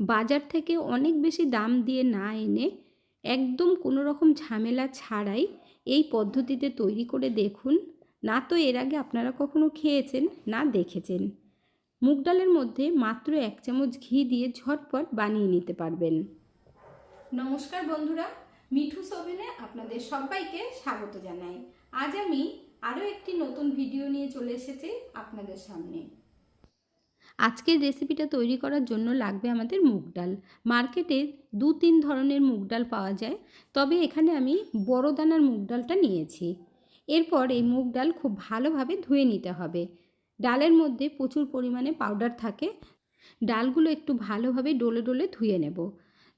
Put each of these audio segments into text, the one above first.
বাজার থেকে অনেক বেশি দাম দিয়ে না এনে একদম কোনো রকম ঝামেলা ছাড়াই এই পদ্ধতিতে তৈরি করে দেখুন। না তো এর আগে আপনারা কখনো খেয়েছেন, না দেখেছেন। মুগ ডালের মধ্যে মাত্র এক চামচ ঘি দিয়ে ঝটপট বানিয়ে নিতে পারবেন। নমস্কার বন্ধুরা, মিঠু সোভেনে আপনাদের সবাইকে স্বাগত জানাই। আজ আমি আরও একটি নতুন ভিডিও নিয়ে চলে এসেছি আপনাদের সামনে। আজকের রেসিপিটা তৈরি করার জন্য লাগবে আমাদের মুগ ডাল। মার্কেটে দু তিন ধরনের মুগ ডাল পাওয়া যায়, তবে এখানে আমি বড় দানার মুগ ডালটা নিয়েছি। এরপর এই মুগ ডাল খুব ভালোভাবে ধুয়ে নিতে হবে। ডালের মধ্যে প্রচুর পরিমাণে পাউডার থাকে। ডালগুলো একটু ভালোভাবে ডলে ডলে ধুয়ে নেব।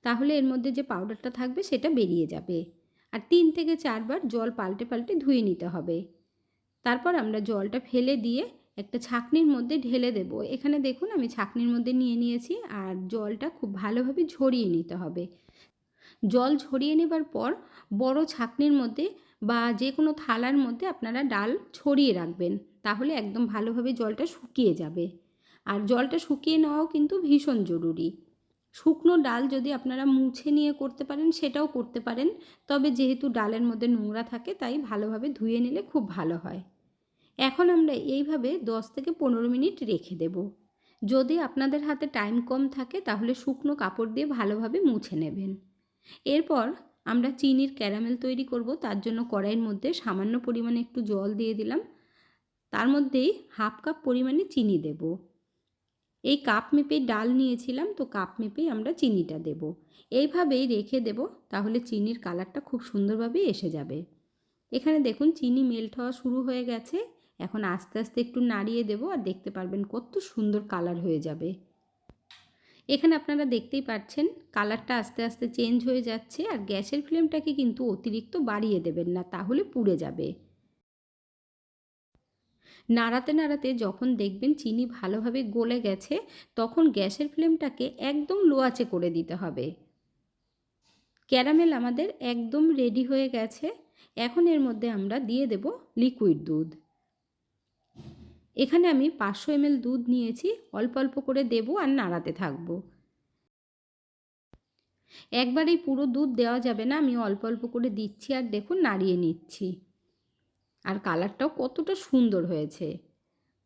তাহলে এর মধ্যে যে পাউডারটা থাকবে সেটা বেরিয়ে যাবে। আর তিন থেকে চারবার জল পাল্টে পাল্টে ধুয়ে নিতে হবে। তারপর আমরা জলটা ফেলে দিয়ে একটা ছাকনির মধ্যে ঢেলে দেব। এখানে দেখুন আমি ছাকনির মধ্যে নিয়ে নিয়েছি আর জলটা খুব ভালোভাবে ঝরিয়ে নিতে হবে। জল ঝরিয়ে নেবার পর বড় ছাকনির মধ্যে বা যে কোনো থালার মধ্যে আপনারা ডাল ছড়িয়ে রাখবেন, তাহলে একদম ভালোভাবে জলটা শুকিয়ে যাবে। আর জলটা শুকিয়ে নেওয়াও কিন্তু ভীষণ জরুরি। শুকনো ডাল যদি আপনারা মুছে নিয়ে করতে পারেন, সেটাও করতে পারেন। তবে যেহেতু ডালের মধ্যে নোংরা থাকে, তাই ভালোভাবে ধুয়ে নিলে খুব ভালো হয়। এখন আমরা এইভাবে দশ থেকে পনেরো মিনিট রেখে দেব। যদি আপনাদের হাতে টাইম কম থাকে, তাহলে শুকনো কাপড় দিয়ে ভালোভাবে মুছে নেবেন। এরপর আমরা চিনির ক্যারামেল তৈরি করব। তার জন্য কড়াইয়ের মধ্যে সামান্য পরিমাণে একটু জল দিয়ে দিলাম। তার মধ্যেই হাফ কাপ পরিমাণে চিনি দেব। এই কাপ মেপেই ডাল নিয়েছিলাম, তো কাপ মেপেই আমরা চিনিটা দেব। এইভাবেই রেখে দেব, তাহলে চিনির কালারটা খুব সুন্দরভাবে এসে যাবে। এখানে দেখুন, চিনি মেল্ট হওয়া শুরু হয়ে গেছে। এখন আস্তে আস্তে একটু নাড়িয়ে দেবো আর দেখতে পারবেন কত সুন্দর কালার হয়ে যাবে। এখানে আপনারা দেখতেই পাচ্ছেন কালারটা আস্তে আস্তে চেঞ্জ হয়ে যাচ্ছে আর গ্যাসের ফ্লেমটাকে কিন্তু অতিরিক্ত বাড়িয়ে দেবেন না, তাহলে পুড়ে যাবে। নাড়াতে নাড়াতে যখন দেখবেন চিনি ভালোভাবে গলে গেছে, তখন গ্যাসের ফ্লেমটাকে একদম লো আঁচে করে দিতে হবে। ক্যারামেল আমাদের একদম রেডি হয়ে গেছে। এখন এর মধ্যে আমরা দিয়ে দেব লিকুইড দুধ। এখানে আমি পাঁচশো এমএল দুধ নিয়েছি, অল্প অল্প করে দেব আর নাড়াতে থাকব। একবারেই পুরো দুধ দেওয়া যাবে না, আমি অল্প অল্প করে দিচ্ছি আর দেখুন নাড়িয়ে নিচ্ছি। আর কালারটাও কতটা সুন্দর হয়েছে।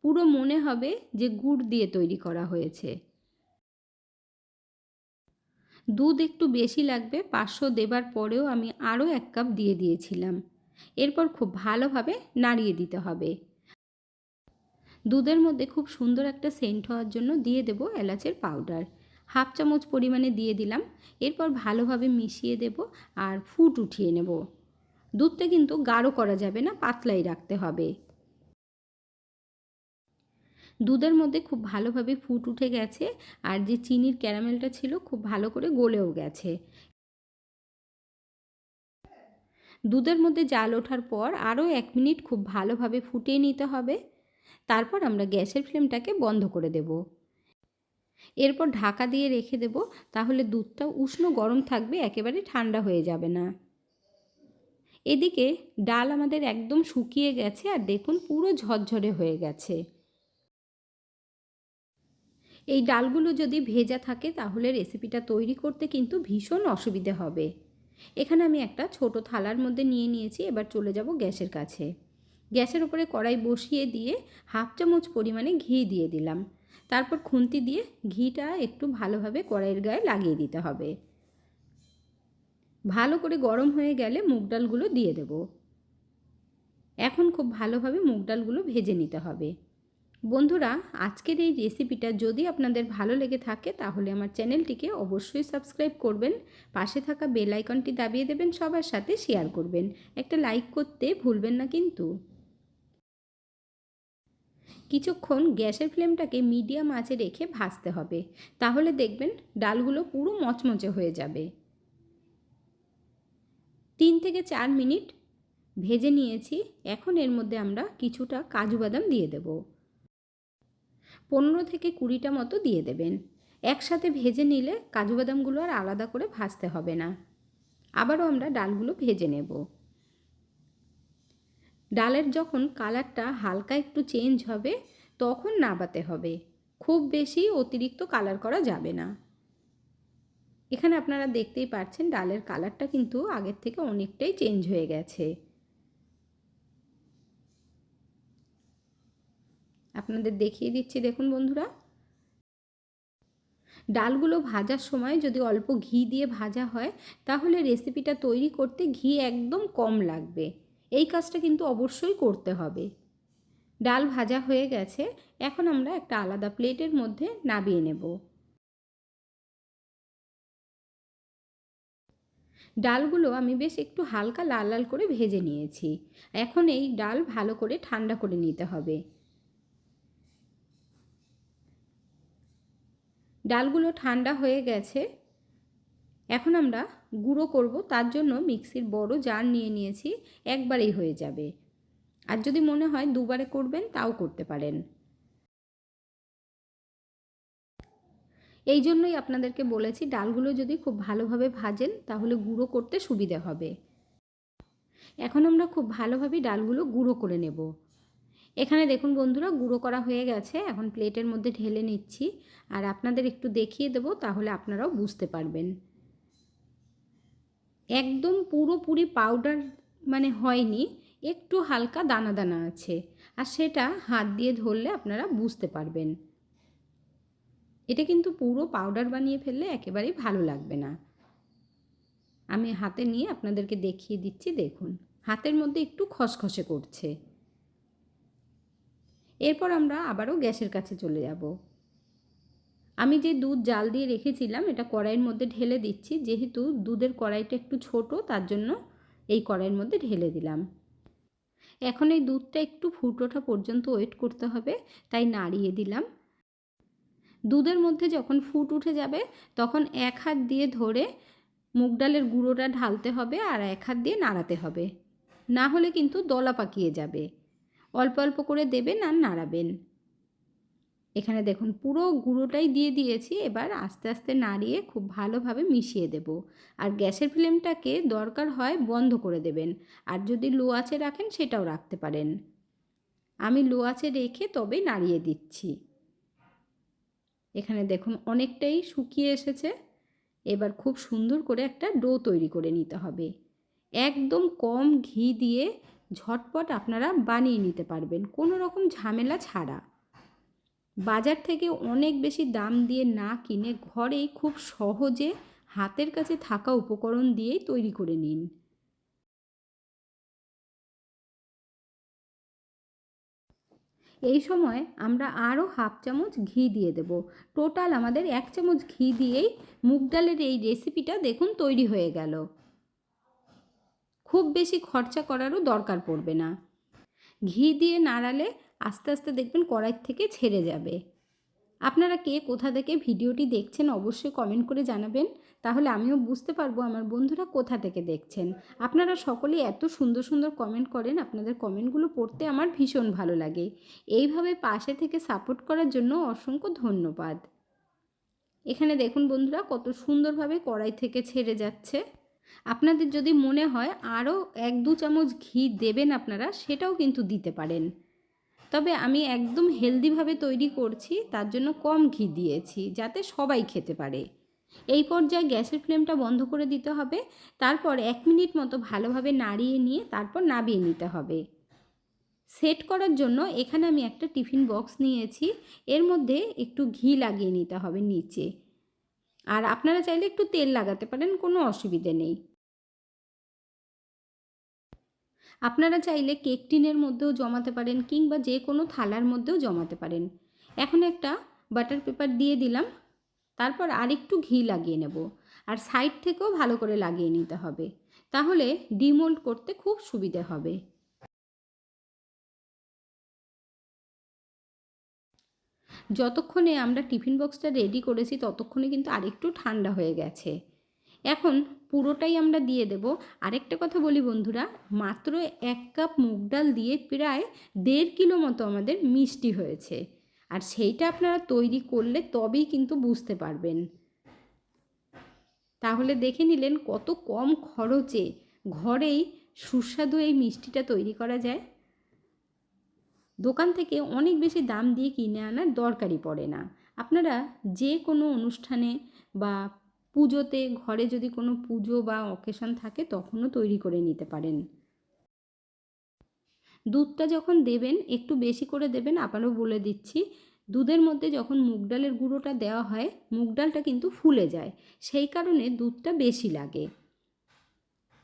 পুরো মনে হবে যে গুড় দিয়ে তৈরি করা হয়েছে। দুধ একটু বেশি লাগবে, পাঁচশো দেবার পরেও আমি আরও এক কাপ দিয়ে দিয়েছিলাম। এরপর খুব ভালোভাবে নাড়িয়ে দিতে হবে। দুধের মধ্যে খুব সুন্দর একটা সেন্ট হওয়ার জন্য দিয়ে দেব এলাচের পাউডার। হাফ চামচ পরিমাণে দিয়ে দিলাম। এরপর ভালোভাবে মিশিয়ে দেব আর ফুট উঠিয়ে নেব। দুধটা কিন্তু গাঢ় করা যাবে না, পাতলাই রাখতে হবে। দুধের মধ্যে খুব ভালোভাবে ফুট উঠে গেছে আর যে চিনির ক্যারামেলটা ছিল খুব ভালো করে গলেও গেছে। দুধের মধ্যে জাল ওঠার পর আরও এক মিনিট খুব ভালোভাবে ফুটিয়ে নিতে হবে। তারপর আমরা গ্যাসের ফ্লেমটাকে বন্ধ করে দেব। এরপর ঢাকা দিয়ে রেখে দেব, তাহলে দুধটা উষ্ণ গরম থাকবে, একেবারে ঠান্ডা হয়ে যাবে না। এদিকে ডাল আমাদের একদম শুকিয়ে গেছে, আর দেখুন পুরো ঝরঝরে হয়ে গেছে। এই ডালগুলো যদি ভেজা থাকে, তাহলে রেসিপিটা তৈরি করতে কিন্তু ভীষণ অসুবিধে হবে। এখানে আমি একটা ছোট থালার মধ্যে নিয়ে নিয়েছি, এবার চলে যাব গ্যাসের কাছে। গ্যাসের উপরে কড়াই বসিয়ে দিয়ে হাফ চামচ পরিমাণে ঘি দিয়ে দিলাম। তারপর খুন্তি দিয়ে ঘিটা একটু ভালোভাবে কড়াইয়ের গায়ে লাগিয়ে দিতে হবে। ভালো করে গরম হয়ে গেলে মুগ ডালগুলো দিয়ে দেব। এখন খুব ভালোভাবে মুগ ডালগুলো ভেজে নিতে হবে। বন্ধুরা, আজকের এই রেসিপিটা যদি আপনাদের ভালো লেগে থাকে, তাহলে আমার চ্যানেলটিকে অবশ্যই সাবস্ক্রাইব করবেন, পাশে থাকা বেল আইকনটি দাবিয়ে দেবেন, সবার সাথে শেয়ার করবেন। একটা লাইক করতে ভুলবেন না কিন্তু। কিছুক্ষণ গ্যাসের ফ্লেমটাকে মিডিয়াম আঁচে রেখে ভাজতে হবে। তাহলে দেখবেন ডালগুলো পুরো মচমচে হয়ে যাবে। তিন থেকে চার মিনিট ভেজে নিয়েছি। এখন এর মধ্যে আমরা কিছুটা কাজু বাদাম দিয়ে দেব। পনেরো থেকে কুড়িটা মতো দিয়ে দেবেন। একসাথে ভেজে নিলে কাজু বাদামগুলো আর আলাদা করে ভাজতে হবে না। আবারও আমরা ডালগুলো ভেজে নেব। ডালের যখন কালারটা হালকা একটু চেঞ্জ হবে, তখন নাবাতে হবে। খুব বেশি অতিরিক্ত কালার করা যাবে না। এখানে আপনারা দেখতেই পাচ্ছেন ডালের কালারটা কিন্তু আগের থেকে অনেকটাই চেঞ্জ হয়ে গেছে। আপনাদের দেখিয়ে দিচ্ছি, দেখুন বন্ধুরা। ডালগুলো ভাজার সময় যদি অল্প ঘি দিয়ে ভাজা হয়, তাহলে রেসিপিটা তৈরি করতে ঘি একদম কম লাগবে। এই কাজটা কিন্তু অবশ্যই করতে হবে। ডাল ভাজা হয়ে গেছে, এখন আমরা একটা আলাদা প্লেটের মধ্যে নাবিয়ে নেব। ডালগুলো আমি বেশ একটু হালকা লাল লাল করে ভেজে নিয়েছি। এখন এই ডাল ভালো করে ঠান্ডা করে নিতে হবে। ডালগুলো ঠান্ডা হয়ে গেছে এখন আমরা গুঁড়ো করব, তার জন্য মিক্সির বড় জার নিয়ে নিয়েছি, একবারেই হয়ে যাবে। আর যদি মনে হয় দুবারে করবেন, তাও করতে পারেন। এই জন্যই আপনাদেরকে বলেছি, ডালগুলো যদি খুব ভালোভাবে ভাজেন, তাহলে গুঁড়ো করতে সুবিধে হবে। এখন আমরা খুব ভালোভাবে ডালগুলো গুঁড়ো করে নেব। এখানে দেখুন বন্ধুরা, গুঁড়ো করা হয়ে গেছে। এখন প্লেটের মধ্যে ঢেলে নিচ্ছি। আর আপনাদের একটু দেখিয়ে দেবো, তাহলে আপনারাও বুঝতে পারবেন। একদম পুরোপুরি পাউডার মানে হয়নি, একটু হালকা দানা দানা আছে। আর সেটা হাত দিয়ে ধরলে আপনারা বুঝতে পারবেন। এটা কিন্তু পুরো পাউডার বানিয়ে ফেললে একেবারেই ভালো লাগবে না। আমি হাতে নিয়ে আপনাদেরকে দেখিয়ে দিচ্ছি, দেখুন। হাতের মধ্যে একটু খসখসে করছে। এরপর আমরা আবারও গ্যাসের কাছে চলে যাব। আমি যে দুধ জাল দিয়ে রেখেছিলাম, এটা কড়াইয়ের মধ্যে ঢেলে দিচ্ছি। যেহেতু দুধের কড়াইটা একটু ছোট, তার জন্য এই কড়াইয়ের মধ্যে ঢেলে দিলাম। এখন এই দুধটা একটু ফুট ওঠা পর্যন্ত ওয়েট করতে হবে, তাই নাড়িয়ে দিলাম। দুধের মধ্যে যখন ফুট উঠে যাবে, তখন এক হাত দিয়ে ধরে মুগ ডালের গুঁড়োটা ঢালতে হবে আর এক হাত দিয়ে নাড়াতে হবে। না হলে কিন্তু দলা পাকিয়ে যাবে। অল্প অল্প করে দেবেন আর নাড়াবেন। এখানে দেখুন, পুরো গুঁড়োটাই দিয়ে দিয়েছি। এবার আস্তে আস্তে নাড়িয়ে খুব ভালোভাবে মিশিয়ে দেব। আর গ্যাসের ফ্লেমটাকে দরকার হয় বন্ধ করে দেবেন। আর যদি লো আঁচে রাখেন, সেটাও রাখতে পারেন। আমি লো আঁচে রেখে তবে নাড়িয়ে দিচ্ছি। এখানে দেখুন, অনেকটাই শুকিয়ে এসেছে। এবার খুব সুন্দর করে একটা ডো তৈরি করে নিতে হবে। একদম কম ঘি দিয়ে ঝটপট আপনারা বানিয়ে নিতে পারবেন। কোনো রকম ঝামেলা ছাড়া। বাজার থেকে অনেক বেশি দাম দিয়ে না কিনে ঘরেই খুব সহজে হাতের কাছে থাকা উপকরণ দিয়েই তৈরি করে নিন। এই সময় আমরা আরও হাফ চামচ ঘি দিয়ে দেব। টোটাল আমাদের এক চামচ ঘি দিয়েই মুগ ডালের এই রেসিপিটা দেখুন তৈরি হয়ে গেল। খুব বেশি খরচা করারও দরকার পড়বে না। ঘি দিয়ে নাড়ালে আস্তে আস্তে দেখবেন কড়াই থেকে ছেড়ে যাবে। আপনারা কে কোথা থেকে ভিডিওটি দেখছেন অবশ্যই কমেন্ট করে জানাবেন। তাহলে আমিও বুঝতে পারব আমার বন্ধুরা কোথা থেকে দেখছেন। আপনারা সকলেই এত সুন্দর সুন্দর কমেন্ট করেন, আপনাদের কমেন্টগুলো পড়তে আমার ভীষণ ভালো লাগে। এইভাবে পাশে থেকে সাপোর্ট করার জন্য অসংখ্য ধন্যবাদ। এখানে দেখুন বন্ধুরা কত সুন্দরভাবে কড়াই থেকে ছেড়ে যাচ্ছে। আপনাদের যদি মনে হয় আরও এক দু চামচ ঘি দেবেন আপনারা, সেটাও কিন্তু দিতে পারেন। তবে আমি একদম হেলদিভাবে তৈরি করছি, তার জন্য কম ঘি দিয়েছি, যাতে সবাই খেতে পারে। এই পর্যায়ে গ্যাসের ফ্লেমটা বন্ধ করে দিতে হবে, তারপর এক মিনিট মতো ভালোভাবে নাড়িয়ে নিয়ে তারপর নাবিয়ে নিতে হবে। সেট করার জন্য এখানে আমি একটা টিফিন বক্স নিয়েছি, এর মধ্যে একটু ঘি লাগিয়ে নিতে হবে নিচে। আর আপনারা চাইলে একটু তেল লাগাতে পারেন, কোনো অসুবিধে নেই। আপনারা চাইলে কেক টিনের মধ্যেও জমাতে পারেন কিংবা যে কোনো থালার মধ্যেও জমাতে পারেন। এখন একটা বাটার পেপার দিয়ে দিলাম, তারপর আরেকটু ঘি লাগিয়ে নেব আর সাইড থেকেও ভালো করে লাগিয়ে নিতে হবে, তাহলে ডিমোল্ড করতে খুব সুবিধে হবে। যতক্ষণে আমরা টিফিন বক্সটা রেডি করেছি, ততক্ষণে কিন্তু আরেকটু ঠান্ডা হয়ে গেছে। এখন পুরোটাই আমরা দিয়ে দেব। আরেকটা কথা বলি বন্ধুরা, মাত্র এক কাপ মুগ ডাল দিয়ে প্রায় দেড় কিলো মতো আমাদের মিষ্টি হয়েছে। আর সেইটা আপনারা তৈরি করলে তবেই কিন্তু বুঝতে পারবেন। তাহলে দেখে নিলেন কত কম খরচে ঘরেই সুস্বাদু এই মিষ্টিটা তৈরি করা যায়। দোকান থেকে অনেক বেশি দাম দিয়ে কিনে আনার দরকারই পড়ে না। আপনারা যে কোনো অনুষ্ঠানে বা পুজোতে ঘরে যদি কোনো পুজো বা অকেশন থাকে, তখনও তৈরি করে নিতে পারেন। দুধটা যখন দেবেন, একটু বেশি করে দেবেন, আবারও বলে দিচ্ছি, দুধের মধ্যে যখন মুগ ডালের গুঁড়োটা দেওয়া হয়, মুগ ডালটা কিন্তু ফুলে যায়, সেই কারণে দুধটা বেশি লাগে।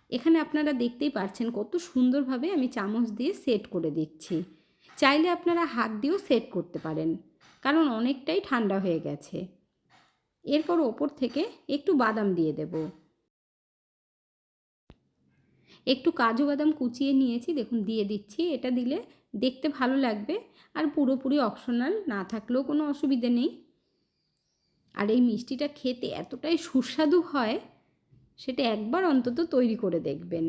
এখানে আপনারা দেখতেই পারছেন কত সুন্দরভাবে আমি চামচ দিয়ে সেট করে দিচ্ছি। চাইলে আপনারা হাত দিয়েও সেট করতে পারেন, কারণ অনেকটাই ঠান্ডা হয়ে গেছে। এরপর ওপর থেকে একটু বাদাম দিয়ে দেব। একটু কাজু বাদাম কুচিয়ে নিয়েছি, দেখুন দিয়ে দিচ্ছি। এটা দিলে দেখতে ভালো লাগবে আর পুরোপুরি অপশনাল না থাকলেও কোনো অসুবিধে নেই। আর এই মিষ্টিটা খেতে এতটাই সুস্বাদু হয়, সেটা একবার অন্তত তৈরি করে দেখবেন।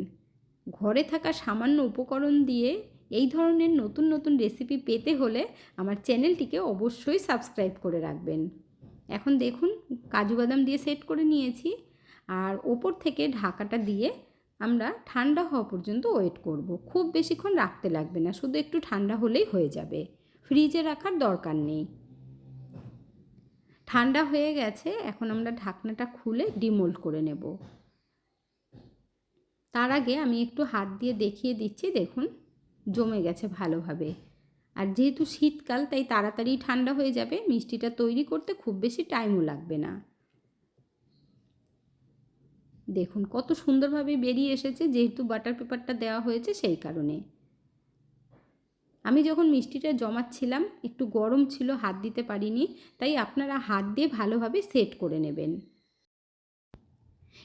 ঘরে থাকা সামান্য উপকরণ দিয়ে এই ধরনের নতুন নতুন রেসিপি পেতে হলে আমার চ্যানেলটিকে অবশ্যই সাবস্ক্রাইব করে রাখবেন। এখন দেখুন, কাজু বাদাম দিয়ে সেট করে নিয়েছি। আর ওপর থেকে ঢাকাটা দিয়ে আমরা ঠান্ডা হওয়া পর্যন্ত ওয়েট করব। খুব বেশিক্ষণ রাখতে লাগবে না, শুধু একটু ঠান্ডা হলেই হয়ে যাবে। ফ্রিজে রাখার দরকার নেই। ঠান্ডা হয়ে গেছে, এখন আমরা ঢাকনাটা খুলে ডিমোল্ড করে নেব। তার আগে আমি একটু হাত দিয়ে দেখিয়ে দিচ্ছি, দেখুন, জমে গেছে ভালোভাবে। আর যেহেতু শীতকাল, তাই তাড়াতাড়ি ঠান্ডা হয়ে যাবে। মিষ্টিটা তৈরি করতে খুব বেশি টাইমও লাগবে না। দেখুন, কত সুন্দরভাবে বেরিয়ে এসেছে। যেহেতু বাটার পেপারটা দেওয়া হয়েছে, সেই কারণে। আমি যখন মিষ্টিটা জমাচ্ছিলাম, একটু গরম ছিল, হাত দিতে পারিনি, তাই আপনারা হাত দিয়ে ভালোভাবে সেট করে নেবেন।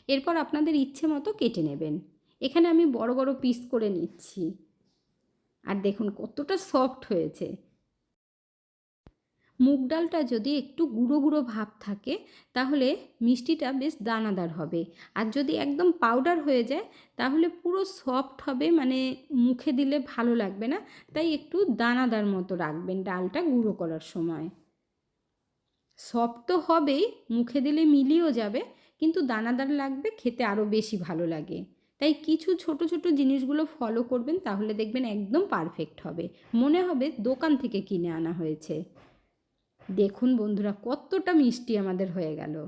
এরপর আপনাদের ইচ্ছে মতো কেটে নেবেন। এখানে আমি বড় বড় পিস করে নিচ্ছি। আর দেখুন কতটা সফট হয়েছে। মুগ ডালটা যদি একটু গুঁড়ো গুঁড়ো ভাব থাকে, তাহলে মিষ্টিটা বেশ দানাদার হবে। আর যদি একদম পাউডার হয়ে যায়, তাহলে পুরো সফট হবে মানে মুখে দিলে ভালো লাগবে না, তাই একটু দানাদার মতো রাখবেন ডালটা গুঁড়ো করার সময়। সফট তো হবেই, মুখে দিলে মিলিয়েও যাবে, কিন্তু দানাদার লাগবে, খেতে আরও বেশি ভালো লাগে। তাই কিছু ছোট ছোট জিনিসগুলো ফলো করবেন, তাহলে দেখবেন একদম পারফেক্ট হবে। মনে হবে দোকান থেকে কিনে আনা হয়েছে। দেখুন বন্ধুরা, কতটা মিষ্টি আমাদের হয়ে গেল।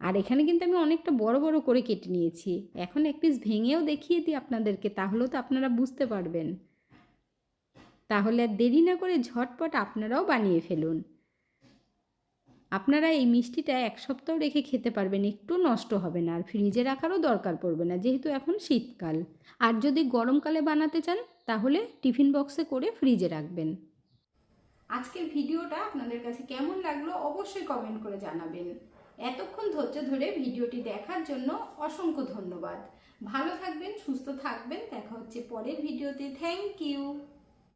আর এখানে কিন্তু আমি অনেকটা বড় বড় করে কেটে নিয়েছি। এখন এক পিস ভেঙেও দেখিয়ে দিই আপনাদেরকে, তাহলেও তো আপনারা বুঝতে পারবেন। তাহলে আর দেরি না করে ঝটপট আপনারাও বানিয়ে ফেলুন। আপনারা এই মিষ্টিটা এক সপ্তাহ রেখে খেতে পারবেন, একটু নষ্ট হবে না, আর ফ্রিজে রাখারও দরকার পড়বে না, যেহেতু এখন শীতকাল। আর যদি গরমকালে বানাতে চান, তাহলে টিফিন বক্সে করে ফ্রিজে রাখবেন। আজকের ভিডিওটা আপনাদের কাছে কেমন লাগল অবশ্যই কমেন্ট করে জানাবেন। এতক্ষণ ধৈর্য ধরে ভিডিওটি দেখার জন্য অসংখ্য ধন্যবাদ। ভালো থাকবেন, সুস্থ থাকবেন, দেখা হচ্ছে পরের ভিডিওতে। Thank you